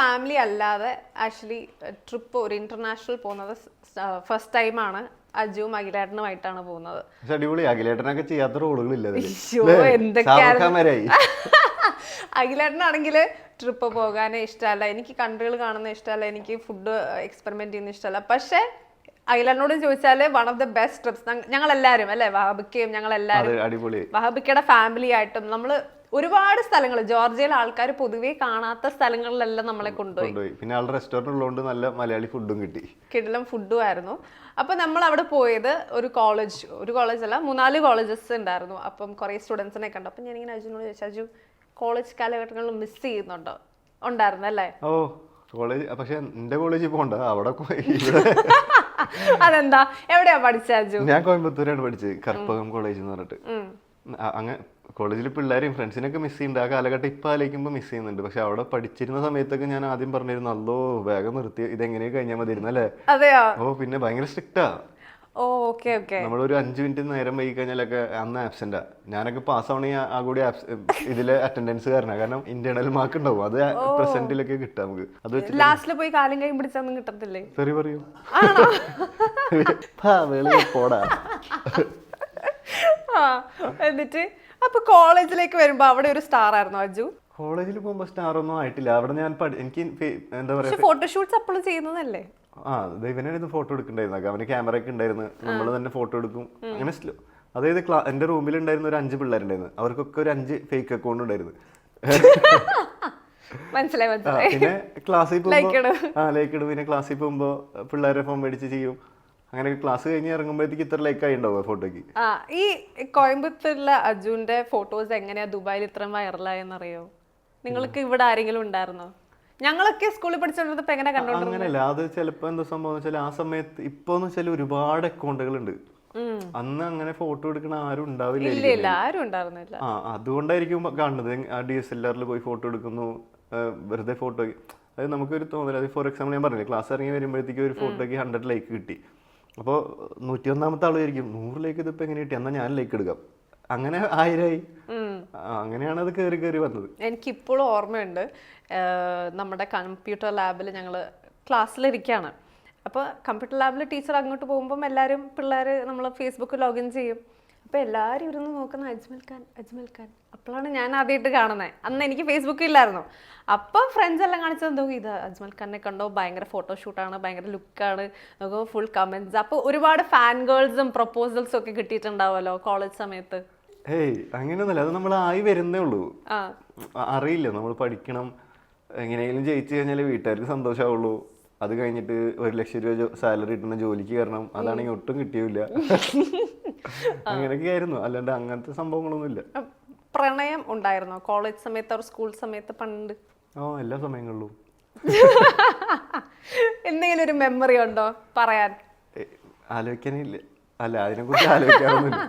Family അല്ലാതെ actually trip ഒരു international പോകുന്നത് ഫസ്റ്റ് ടൈമാണ് അജുവും അഖിലേട്ടനുമായിട്ടാണ് പോകുന്നത്. അടിപൊളി. അഖിലേട്ടനൊക്കെ ചെയ്യാത്ത റോളുകളില്ല. അഖിലേട്ടനാണെങ്കിൽ ട്രിപ്പ് പോകാനേ ഇഷ്ടമല്ല. എനിക്ക് കൺട്രികൾ കാണുന്ന ഇഷ്ടമല്ല. എനിക്ക് ഫുഡ് എക്സ്പെരിമെന്റ് ചെയ്യുന്ന ഇഷ്ടമല്ല. പക്ഷേ അഖിലേട്ടനോട് ചോദിച്ചാൽ one of the best trips ഞങ്ങൾ എല്ലാവരും അല്ലേ? വഹബിക്കയും ഞങ്ങൾ എല്ലാവരും വഹബിക്കയുടെ ഫാമിലി ആയിട്ടും നമ്മൾ ഒരുപാട് സ്ഥലങ്ങൾ. ജോർജിയയിൽ ആൾക്കാർ പൊതുവേ കാണാത്ത സ്ഥലങ്ങളിലെല്ലാം നമ്മളെ കൊണ്ടുപോയി. പിന്നെ ആളുടെ റെസ്റ്റോറന്റ് ഉള്ളതുകൊണ്ട് നല്ല മലയാളി ഫുഡും കിട്ടി. കിടലം ഫുഡും ആയിരുന്നു. അപ്പം നമ്മൾ അവിടെ പോയത് ഒരു കോളേജ് ഒരു കോളേജ് അല്ല മൂന്നാൽ കോളേജസ് ഉണ്ടായിരുന്നു. അപ്പം കുറേ സ്റ്റുഡൻസിനെ കണ്ടു. അപ്പം ഞാനിങ്ങനെ അജുനോട് ചോദിച്ചു അജു കോളേജ് കാലഘട്ടങ്ങളിൽ മിസ് ചെയ്യുന്നുണ്ടോ? ഉണ്ടായിരുന്നു അല്ലേ? ഓ കോളേജ് പക്ഷെ എന്റെ കോളേജിൽ പോണ്ട അവിടെ പോയി അതെന്താ? എവിടെയാ പഠിച്ച അജു ഞാൻ കോയമ്പത്തൂരാണ് പഠിച്ചത്. കർപ്പകം കോളേജ് എന്ന് പറഞ്ഞിട്ട്. ഉം. അ- അങ്ങ് കോളേജിൽ പിള്ളേരെയും ഫ്രണ്ട്സിനൊക്കെ മിസ് ചെയ്യുന്നുണ്ട്. ആ കാലഘട്ടം ഇപ്പം ആലോചിക്കുമ്പോൾ മിസ് ചെയ്യുന്നുണ്ട്. പക്ഷെ അവിടെ പഠിച്ചിരുന്ന സമയത്തൊക്കെ ഞാൻ ആദ്യം പറഞ്ഞിരുന്നു അല്ലോ വേഗം നിർത്തി ഇതെങ്ങനെയാ കഴിഞ്ഞാൽ മതിയിരുന്നു അല്ലേ? അതെയോ? ഓ പിന്നെ ഭയങ്കര സ്ട്രിക്റ്റാ നമ്മളൊരു അഞ്ച് മിനിറ്റ് നേരം വൈകി കഴിഞ്ഞാലൊക്കെ അന്ന് ആബ്സെന്റാ ഞാനൊക്കെ പാസ് ആവണെങ്കിൽ ആ കൂടി ഇതിലെ അറ്റൻഡൻസ് കാരണം കാരണം ഇന്റേണൽ മാർക്ക് ഉണ്ടാവും. അത് പ്രസന്റിലൊക്കെ കിട്ടാം നമുക്ക്. അത് ലാസ്റ്റിൽ പോയി കാലം പിടിച്ചൊന്നും കിട്ടത്തില്ലേ? സോറി പറയൂ. പോടാ. ആ എന്നിട്ട് അപ്പൊ കോളേജിലേക്ക് വരുമ്പോ അവിടെ ഒരു സ്റ്റാർ ആയിരുന്നു അജു കോളേജിൽ പോകുമ്പോൾ സ്റ്റാർ ഒന്നും ആയിട്ടില്ല. അവിടെ ഞാൻ പഠി- എനിക്ക് ഫെ- എന്താ പറയാ പക്ഷെ ഫോട്ടോഷൂട്ട്സ് അപ്പോഴും ചെയ്യുന്നതല്ലേ? ആ ദൈവനായിരുന്നു ഫോട്ടോ എടുക്കണ്ടായിരുന്നു. അവന് ക്യാമറ ഒക്കെ ഉണ്ടായിരുന്നു. നമ്മൾ തന്നെ ഫോട്ടോ എടുക്കും. അങ്ങനെ സ്ലോ അതായത് ക്ലാ എന്റെ റൂമിൽ ഉണ്ടായിരുന്ന ഒരു അഞ്ച് പിള്ളേരുണ്ടായിരുന്നു. അവർക്കൊക്കെ ഒരു അഞ്ച് ഫേക്ക് അക്കൗണ്ട് ഉണ്ടായിരുന്നു. മനസ്സിലായി ആ, മനസ്സിലായി. പിന്നെ ക്ലാസ്സിൽ Like ഇടും. ആ ലൈക്ക് ഇടും. പിന്നെ ക്ലാസ്സിൽ പോകുമ്പോ പിള്ളേരെ ഫോൺ മേടിച്ച് ചെയ്യും. അങ്ങനെ ക്ലാസ് കഴിഞ്ഞ് ഇറങ്ങുമ്പോഴത്തേക്ക് ഇത്ര ലൈക്ക് ആയി ഉണ്ടാവുക ഫോട്ടോക്ക് ആ ഈ കോയമ്പത്തൂരിലെ അജുന്റെ ഫോട്ടോസ് എങ്ങനെയാ ദുബായിൽ ഇത്രയും വൈറലായെന്നറിയോ നിങ്ങൾക്ക് ഇവിടെ ആരെങ്കിലും ഉണ്ടായിരുന്നോ? ഞങ്ങളൊക്കെ സ്കൂളിൽ പഠിച്ചോണ്ടിരുന്നപ്പോ എങ്ങനെ കണ്ടോണ്ടിരുന്നത് അങ്ങനെയല്ല അത് ചിലപ്പോ എന്താ സംഭവം വെച്ചാൽ ആ സമയത്ത് ഇപ്പൊ എന്ന് വെച്ചാൽ ഒരുപാട് അക്കൗണ്ടുകൾ ഉണ്ട് അന്ന് അങ്ങനെ ഫോട്ടോ എടുക്കണ ആരും ഉണ്ടാവില്ല ആരും ഉണ്ടായിരുന്നില്ല. ആ അതുകൊണ്ടായിരിക്കും കാണുന്നത്. ആ ഡി എസ് എൽ ആറിൽ പോയി ഫോട്ടോ എടുക്കുന്നു. വെറുതെ ഫോട്ടോ അത് നമുക്കൊരു തോന്നല. അത് ഫോർ എക്സാമ്പിൾ ഞാൻ പറഞ്ഞില്ല ക്ലാസ് ഇറങ്ങി വരുമ്പോഴത്തേക്ക് ഒരു ഫോട്ടോയ്ക്ക് ഹൺഡ്രഡ് ലൈക്ക് കിട്ടി. അപ്പോൾ നൂറ്റി ഒന്നാമത്തെ ആളായിരിക്കും നൂറിലേക്ക് ഇതിപ്പോൾ എങ്ങനെ കിട്ടി? എന്നാൽ ഞാൻ ലൈക്ക് എടുക്കാം. അങ്ങനെ ആയിരായി. അങ്ങനെയാണ് അത് കയറി കയറി വന്നത്. എനിക്കിപ്പോഴും ഓർമ്മയുണ്ട്. നമ്മുടെ കമ്പ്യൂട്ടർ ലാബിൽ ഞങ്ങൾ ക്ലാസ്സിലിരിക്കുകയാണ് അപ്പോൾ കമ്പ്യൂട്ടർ ലാബിൽ ടീച്ചർ അങ്ങോട്ട് പോകുമ്പം എല്ലാവരും പിള്ളേർ നമ്മൾ ഫേസ്ബുക്ക് ലോഗിൻ ചെയ്യും. അപ്പോൾ എല്ലാവരും ഇരുന്ന് നോക്കുന്ന അജ്മൽ ഖാൻ അജ്മൽ ഖാൻ. അപ്പോഴാണ് ഞാൻ ആദ്യമായിട്ട് കാണുന്നത് അന്ന് എനിക്ക് ഫേസ്ബുക്കിൽ ഇല്ലായിരുന്നു. അപ്പോൾ ഫ്രണ്ട്സ് എല്ലാം കാണിച്ചത് എന്തോ ഇത് അജ്മൽ ഖാനെ കണ്ടോ? ഭയങ്കര ഫോട്ടോഷൂട്ടാണ് ഭയങ്കര ലുക്കാണ് നോക്കുമ്പോൾ ഫുൾ കമൻസ് അപ്പോൾ ഒരുപാട് ഫാൻ ഗേൾസും പ്രപ്പോസൽസും ഒക്കെ കിട്ടിയിട്ടുണ്ടാവുമല്ലോ കോളേജ് സമയത്ത്? ഏയ് അങ്ങനെയൊന്നുമല്ല. അത് നമ്മൾ ആയി വരുന്നേ ഉള്ളൂ. അറിയില്ല. നമ്മൾ പഠിക്കണം. എങ്ങനെയെങ്കിലും ജയിച്ചു കഴിഞ്ഞാൽ വീട്ടുകാർക്ക് സന്തോഷമാവുള്ളൂ അത് കഴിഞ്ഞിട്ട് ഒരു ലക്ഷം രൂപ സാലറി കിട്ടുന്ന ജോലിക്ക് കയറണം. അതാണെങ്കിൽ ഒട്ടും കിട്ടിയില്ല. അങ്ങനെയൊക്കെ ആയിരുന്നു അല്ലാണ്ട് അങ്ങനത്തെ സംഭവങ്ങളൊന്നുമില്ല. പ്രണയം ഉണ്ടായിരുന്നോ? കോളേജ് സമയത്ത് അവർ സ്കൂൾ സമയത്ത് പണ്ട്? ഓ എല്ലാ സമയങ്ങളിലും. എന്തെങ്കിലും ഒരു മെമ്മറി ഉണ്ടോ പറയാൻ? ആലോചിക്കാനില്ല അല്ല അതിനെക്കുറിച്ച് ആലോചിക്കാറൊന്നുമില്ല.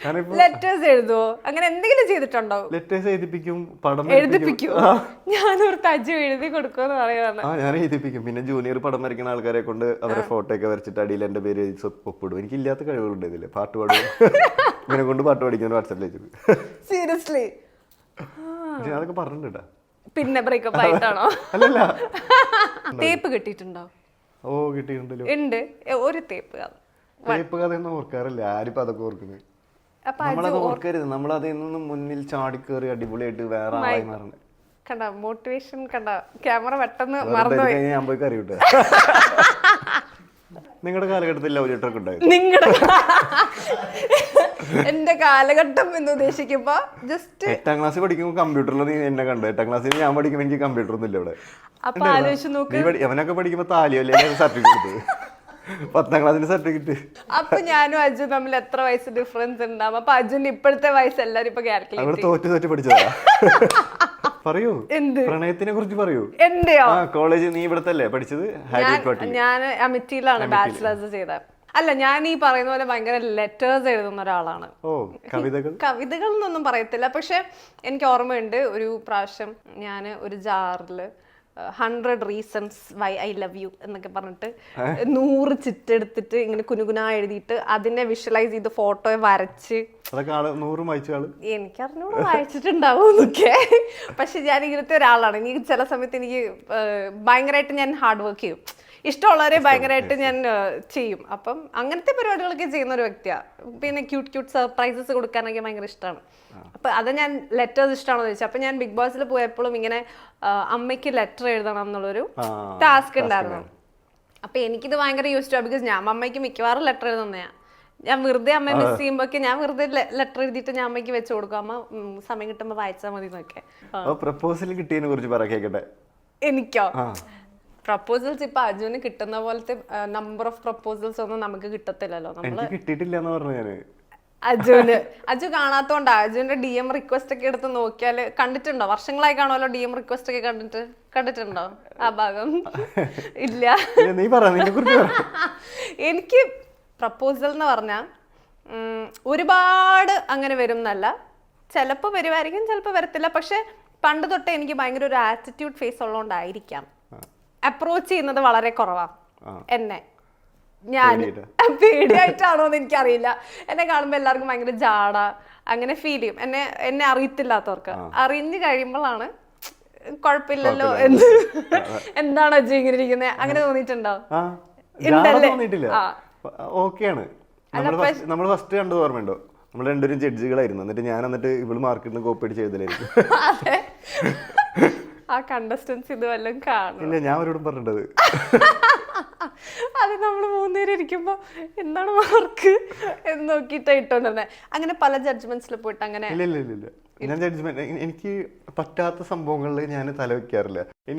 ലെറ്റേഴ്സ് എഴുതുവോ അങ്ങനെ എന്തെങ്കിലും ചെയ്തിട്ടുണ്ടോ? ലെറ്റേഴ്സ് എഴുതിപ്പിക്കും പടം എഴുതിപ്പിക്കും. ഞാനൊരു തജു എഴുതി കൊടുക്കുമെന്ന് പറയുന്നത് ആ ഞാൻ എഴുതിപ്പിക്കും. പിന്നെ ജൂനിയർ പടം വരയ്ക്കുന്ന ആൾക്കാരെ കൊണ്ട് അവരെ ഫോട്ടോ ഒക്കെ വരച്ചിട്ട് അടിയിൽ എന്റെ പേര് എഴുതി ഒപ്പിടും. എനിക്ക് ഇല്ലാത്ത കഴിവുകളുണ്ട് ഇതിൽ. പാട്ട് പാടും. ഇങ്ങനെ കൊണ്ട് പാട്ട് പഠിക്കാൻ വാട്സാപ്പിൽ അയച്ചു സീരിയസ്ലി ഞാൻ അതൊക്കെ പറഞ്ഞിട്ടുണ്ട്. പിന്നെ ബ്രേക്കപ്പ് ആയിട്ടാണോ? അല്ലല്ല. തേപ്പ് കിട്ടിയിട്ടുണ്ടോ? ഓ കിട്ടിയിട്ടുണ്ടല്ലോ. ഉണ്ട്. ഒരു തേപ്പ്. ടൈപ്പ് കഥയൊന്നും ഓർക്കാറില്ല. ആരിപ്പോ അതൊക്കെ ഓർക്കുന്നത് നമ്മളത് ഓർക്കരുത്. നമ്മൾ അതിൽ നിന്ന് മുന്നിൽ ചാടിക്കേറി അടിപൊളിയായിട്ട് വേറെ ആളായി മാറണം. കണ്ട? മോട്ടിവേഷൻ കണ്ട? ക്യാമറ പെട്ടെന്ന് വെറുതെ മറന്നു ഞാൻ പോയി കറി വിട്ടു നിങ്ങളുടെ കാലഘട്ടത്തിൽ ലവ് ലെറ്റർ ഒക്കെ ഉണ്ടായിരുന്നു നിങ്ങളുടെ എന്റെ കാലഘട്ടം എന്ന് ഉദ്ദേശിക്കുമ്പോ ജസ്റ്റ് എട്ടാം ക്ലാസ് പഠിക്കുമ്പോൾ കമ്പ്യൂട്ടറിൽ നീ എന്നെ കണ്ടു? എട്ടാം ക്ലാസ്സിൽ ഞാൻ പഠിക്കുമ്പോൾ എനിക്ക് കമ്പ്യൂട്ടർ ഒന്നും ഇല്ല ഇവിടെ. അപ്പൊ ആലോചിച്ച് നോക്ക്. അവനൊക്കെ പഠിക്കുമ്പോൾ താലിയോ അല്ലെങ്കിൽ സർട്ടിഫിക്കറ്റ് പത്താം ക്ലാസ്സിന്റെ സർട്ടിഫിക്കറ്റ്. അപ്പൊ ഞാനും അജു തമ്മിൽ എത്ര വയസ്സ് ഡിഫറൻസ് ഉണ്ടാവും? അപ്പൊ അജുന്റെ ഇപ്പോഴത്തെ വയസ്സ് എല്ലാരും ഇപ്പൊ കാൽക്കുലേറ്റ് തോറ്റ് തോറ്റ് പഠിച്ചതാ. പറയൂ. എന്ത്? പ്രണയത്തിനെ കുറിച്ച് പറയൂ. എന്റെയോ? ആ കോളേജ് നീ ഇവിടത്തല്ലേ പഠിച്ചത്? ഞാൻ അമിറ്റിയിലാണ് ബാച്ചിലേഴ്സ് ചെയ്തത്. അല്ല ഞാൻ ഈ പറയുന്ന പോലെ ഭയങ്കര ലെറ്റേഴ്സ് എഴുതുന്ന ഒരാളാണ്. ഓ കവിതകൾ? കവിതകൾ എന്നൊന്നും പറയത്തില്ല. പക്ഷെ എനിക്ക് ഓർമ്മയുണ്ട് ഒരു പ്രാവശ്യം ഞാൻ ഒരു ജാറിൽ hundred reasons why I love you എന്നൊക്കെ പറഞ്ഞിട്ട് നൂറ് ചിറ്റെടുത്തിട്ട് ഇങ്ങനെ കുനുകുനാ എഴുതിയിട്ട് അതിനെ വിഷ്വലൈസ് ചെയ്ത് ഫോട്ടോ വരച്ച് എനിക്ക് എനിക്കറിഞ്ഞൂടെ വായിച്ചിട്ടുണ്ടാവും എന്നൊക്കെ പക്ഷെ ഞാൻ ഇങ്ങനത്തെ ഒരാളാണ്. എനിക്ക് ചില സമയത്ത് എനിക്ക് ഭയങ്കരമായിട്ട് ഞാൻ ഹാർഡ് വർക്ക് ചെയ്യും. ഇഷ്ടമുള്ളവരെ ഭയങ്കരമായിട്ട് ഞാൻ ചെയ്യും. അപ്പം അങ്ങനത്തെ പരിപാടികളൊക്കെ ചെയ്യുന്ന ഒരു വ്യക്തിയാണ് പിന്നെ ക്യൂട്ട് ക്യൂട്ട് സർപ്രൈസസ് കൊടുക്കാനൊക്കെ ഭയങ്കര ഇഷ്ടമാണ് അപ്പൊ അത് ഞാൻ ലെറ്റേഴ്സ് ഇഷ്ടമാണെന്ന് ചോദിച്ചു. അപ്പൊ ഞാൻ ബിഗ് ബോസിൽ പോയപ്പോഴും ഇങ്ങനെ അമ്മയ്ക്ക് ലെറ്റർ എഴുതണം എന്നുള്ളൊരു ടാസ്ക് ഉണ്ടായിരുന്നു. അപ്പൊ എനിക്കിത് ഭയങ്കര യൂസ് ടു ബിക്കോസ് ഞാൻ അമ്മയ്ക്ക് മിക്കവാറും ലെറ്റർ എഴുതുന്നതാണ് ഞാൻ വെറുതെ അമ്മയെ മിസ് ചെയ്യുമ്പോഴൊക്കെ ഞാൻ വെറുതെ ലെറ്റർ എഴുതിയിട്ട് ഞാൻ അമ്മയ്ക്ക് വെച്ച് കൊടുക്കും. അമ്മ സമയം കിട്ടുമ്പോൾ വായിച്ചാൽ മതി എന്നൊക്കെ. പ്രപ്പോസൽ കിട്ടിയതിനെ കുറിച്ച് പറയാ കേക്കട്ടെ. എനിക്കോ? പ്രപ്പോസൽസ് ഇപ്പൊ അജുവിന് കിട്ടുന്ന പോലത്തെ നമ്പർ ഓഫ് പ്രപ്പോസൽസ് ഒന്നും നമുക്ക് കിട്ടത്തില്ലല്ലോ. നമ്മൾ കിട്ടിയിട്ടില്ല എന്ന് പറഞ്ഞു ഞാൻ. അജുവിന് അജു കാണാത്തോണ്ടാ? അജുവിന്റെ ഡി എം റിക്വസ്റ്റ് ഒക്കെ എടുത്ത് നോക്കിയാൽ കണ്ടിട്ടുണ്ടോ? വർഷങ്ങളായി കാണുമല്ലോ ഡി എം റിക്വസ്റ്റ് ഒക്കെ കണ്ടിട്ട്. കണ്ടിട്ടുണ്ടോ ആ ഭാഗം? ഇല്ല. നീ എനിക്ക് പ്രപ്പോസൽ എന്ന് പറഞ്ഞാൽ ഒരുപാട് അങ്ങനെ വരും എന്നല്ല ചിലപ്പോൾ വരുമായിരിക്കും ചിലപ്പോൾ വരത്തില്ല. പക്ഷെ പണ്ട് തൊട്ടേ എനിക്ക് ഭയങ്കര ഒരു ആറ്റിറ്റ്യൂഡ് ഫേസ് ഉള്ളതുകൊണ്ടായിരിക്കാം അപ്രോച്ച് ചെയ്യുന്നത് വളരെ കുറവാണ് എന്നെ. ഞാൻ പേടിയായിട്ടാണോന്ന് എനിക്കറിയില്ല. എന്നെ കാണുമ്പോൾ എല്ലാവർക്കും ഭയങ്കര ജാട അങ്ങനെ ഫീൽ ചെയ്യും. എന്നെ എന്നെ അറിയത്തില്ലാത്തവർക്ക്. അറിഞ്ഞു കഴിയുമ്പോഴാണ് കുഴപ്പമില്ലല്ലോ എന്ത് എന്താണ് അജി ഇങ്ങനെ ഇരിക്കുന്നത് അങ്ങനെ തോന്നിയിട്ടുണ്ടോ. ഓക്കെയാണ്. നമ്മൾ ഫസ്റ്റ് കണ്ടത് ഓർമ്മയുണ്ടോ? നമ്മൾ രണ്ടുപേരും ജഡ്ജികളായിരുന്നു എന്നിട്ട് ഞാൻ എന്നിട്ട് ഇവൾ മാർക്കറ്റിൽ കോപ്പി അടിച്ച് എഴുതലായിരിക്കും. ആ കണ്ടസ്റ്റൻസ് ഇത് വല്ലതും കാണും ഇല്ല ഞാൻ അവരോടും പറഞ്ഞിട്ടത്. അത് നമ്മൾ മൂന്നുപേരും ഇരിക്കുമ്പോ എന്താണ് മാർക്ക് എന്ന് നോക്കിയിട്ട് ഇട്ടോണ്ടിരുന്നത് അങ്ങനെ പല ജഡ്ജ്മെന്റ്സിൽ പോയിട്ട് അങ്ങനെ ഇല്ല ഇല്ല ഇല്ല ഇല്ല. ഞാൻ ജഡ്ജ്മെന്റ് എനിക്ക് പറ്റാത്ത സംഭവങ്ങളിൽ ഞാൻ തല വെക്കാറില്ല.